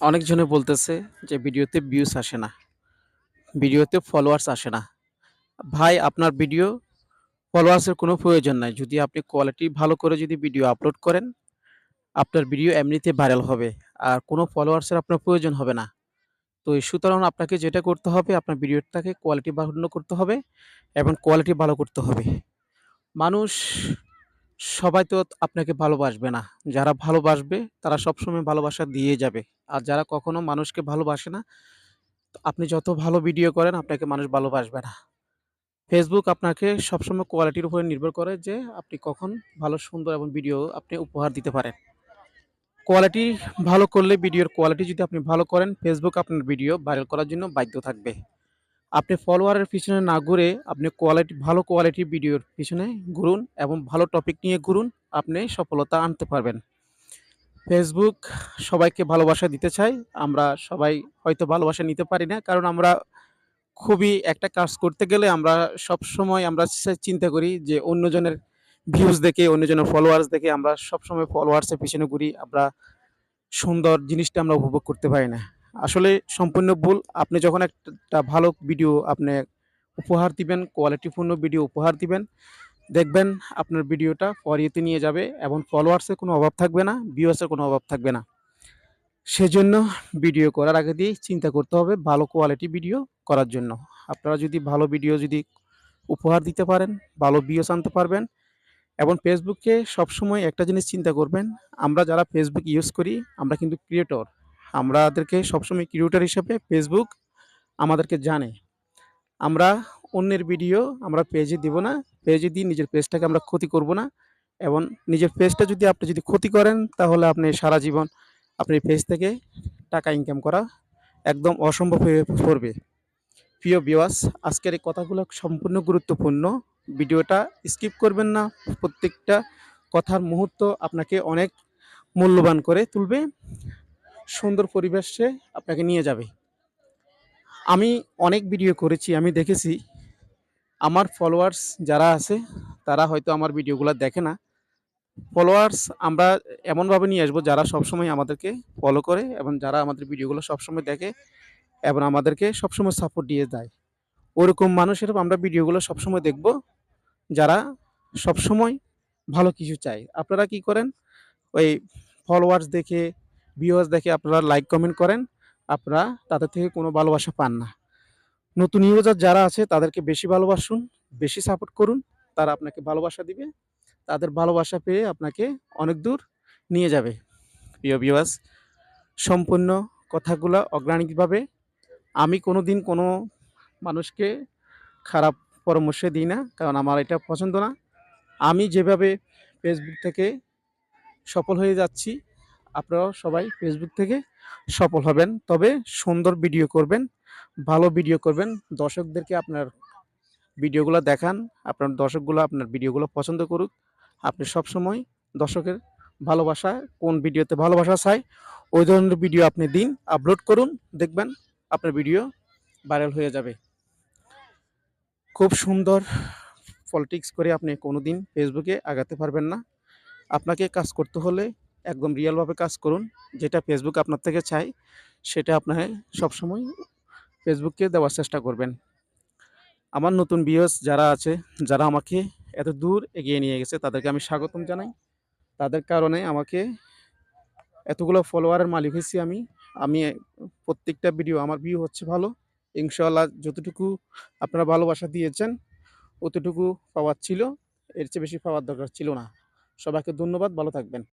অনেকজনে বলতেছে যে ভিডিওতে ভিউস আসে না। ভিডিওতে ফলোয়ার্স আসে না। ভাই আপনার ভিডিও ফলোয়ার্সের কোনো প্রয়োজন নাই। যদি আপনি কোয়ালিটি ভালো করে যদি ভিডিও আপলোড করেন, আপনার ভিডিও এমনিতে ভাইরাল হবে। আর কোনো ফলোয়ার্সের আপনার প্রয়োজন হবে না। তো সুতরাং আপনাকে যেটা করতে হবে আপনার ভিডিওটাকে কোয়ালিটি ভালো করতে হবে এবং কোয়ালিটি ভালো করতে হবে। মানুষ সবাই তো আপনাকে ভালোবাসবে না। যারা ভালোবাসবে তারা সবসময় ভালোবাসা দিয়ে যাবে। আর যারা কখনো মানুষকে ভালোবাসে না, আপনি যত ভালো ভিডিও করেন আপনাকে মানুষ ভালোবাসবে না। ফেসবুক আপনাকে সবসময় কোয়ালিটির উপরে নির্ভর করে যে আপনি কখন ভালো সুন্দর এবং ভিডিও আপনি উপহার দিতে পারেন। কোয়ালিটি ভালো করলে ভিডিওর কোয়ালিটি যদি আপনি ভালো করেন, ফেসবুক আপনার ভিডিও ভাইরাল করার জন্য বাধ্য থাকবে। আপনি ফলোয়ারের পিছনে না ঘুরে আপনি কোয়ালিটি ভালো কোয়ালিটির ভিডিওর পিছনে ঘুরুন এবং ভালো টপিক নিয়ে ঘুরুন, আপনি সফলতা আনতে পারবেন। ফেসবুক সবাইকে ভালোবাসা দিতে চাই আমরা সবাই হয়তো ভালোবাসা নিতে পারি না। কারণ আমরা খুবই একটা কাজ করতে গেলে আমরা সব সময় আমরা চিন্তা করি যে অন্যজনের ভিউজ দেখে, অন্যজনের ফলোয়ার্স দেখে আমরা সবসময় ফলোয়ার্সের পিছনে ঘুরি। আমরা সুন্দর জিনিসটা আমরা উপভোগ করতে পারি না। আসলে সম্পূর্ণ ভুল। আপনি যখন একটা ভালো ভিডিও আপনি উপহার দিবেন, কোয়ালিটিপূর্ণ ভিডিও উপহার দিবেন, দেখবেন আপনার ভিডিওটা ইউতে নিয়ে যাবে এবং ফলোয়ার্সের কোনো অভাব থাকবে না, ভিউয়ার্সের কোনো অভাব থাকবে না। সেজন্য ভিডিও করার আগে দিয়েই চিন্তা করতে হবে ভালো কোয়ালিটি ভিডিও করার জন্য। আপনারা যদি ভালো ভিডিও যদি উপহার দিতে পারেন, ভালো ভিউজ আনতে পারবেন এবং ফেসবুককে সবসময় একটা জিনিস চিন্তা করবেন, আমরা যারা ফেসবুক ইউজ করি আমরা কিন্তু ক্রিয়েটর। আমাদেরকে সবসময় ক্রিয়েটর হিসেবে ফেসবুক আমাদেরকে জানে। আমরা অন্যের ভিডিও আমরা পেজে দিব না। পেজে দিয়ে নিজের পেজটাকে আমরা ক্ষতি করব না এবং নিজের পেজটা যদি আপনি যদি ক্ষতি করেন তাহলে আপনি সারা জীবন আপনি পেজ থেকে টাকা ইনকাম করা একদম অসম্ভব হয়ে পড়বে। প্রিয় ভিউয়ার্স আজকের এই কথাগুলো সম্পূর্ণ গুরুত্বপূর্ণ। ভিডিওটা স্কিপ করবেন না। প্রত্যেকটা কথার মুহূর্ত আপনাকে অনেক মূল্যবান করে তুলবে। সুন্দর পরিবেশে আপনাকে নিয়ে যাবে। আমি অনেক ভিডিও করেছি, আমি দেখেছি আমার ফলোয়ার্স যারা আছে তারা হয়তো আমার ভিডিওগুলো দেখে না। ফলোয়ার্স আমরা এমনভাবে নিয়ে আসব যারা সবসময় আমাদেরকে ফলো করে এবং যারা আমাদের ভিডিওগুলো সবসময় দেখে এবং আমাদেরকে সবসময় সাপোর্ট দিয়ে দেয়। ওরকম মানুষের আমরা ভিডিওগুলো সবসময় দেখব যারা সবসময় ভালো কিছু চায়। আপনারা কি করেন? ওই ফলোয়ার্স দেখে, ভিউয়ার্স দেখে আপনারা লাইক কমেন্ট করেন। আপনারা তাদের থেকে কোনো ভালোবাসা পান না। নতুন ইউজার যারা আছে তাদেরকে বেশি ভালোবাসুন, বেশি সাপোর্ট করুন। তারা আপনাকে ভালোবাসা দিবে। তাদের ভালোবাসা পেয়ে আপনাকে অনেক দূর নিয়ে যাবে। প্রিয় ভিউয়ার্স সম্পূর্ণ কথাগুলো অগ্রাণিকভাবে আমি কোনো দিন কোনো মানুষকে খারাপ পরামর্শ দিই না। কারণ আমার এটা পছন্দ না। আমি যেভাবে ফেসবুক থেকে সফল হয়ে যাচ্ছি, আপনারাও সবাই ফেসবুক থেকে সফল হবেন। তবে সুন্দর ভিডিও করবেন, ভালো ভিডিও করবেন। দর্শকদেরকে আপনার ভিডিওগুলো দেখান। আপনার দর্শকগুলো আপনার ভিডিওগুলো পছন্দ করুক। আপনি সবসময় দর্শকের ভালোবাসা কোন ভিডিওতে ভালোবাসা চায়, ওই ধরনের ভিডিও আপনি দিন, আপলোড করুন। দেখবেন আপনার ভিডিও ভাইরাল হয়ে যাবে। খুব সুন্দর পলিটিক্স করে আপনি কোনো দিন ফেসবুকে আগাতে পারবেন না। আপনাকে কাজ করতে হলে একদম রিয়ালভাবে কাজ করুন। যেটা ফেসবুক আপনার থেকে চায় সেটা আপনাকে সবসময় ফেসবুককে দেওয়ার চেষ্টা করবেন। আমার নতুন ভিউয়ার্স যারা আছে, যারা আমাকে এত দূর এগিয়ে নিয়ে গেছে তাদেরকে আমি স্বাগতম জানাই। তাদের কারণে আমাকে এতগুলো ফলোয়ারের মালিক হয়েছি আমি। আমি প্রত্যেকটা ভিডিও আমার ভিউ হচ্ছে ভালো। ইনশাআল্লাহ যতটুকু আপনারা ভালোবাসা দিয়েছেন অতটুকু পাওয়ার ছিল। এর চেয়ে বেশি পাওয়ার দরকার ছিল না। সবাইকে ধন্যবাদ। ভালো থাকবেন।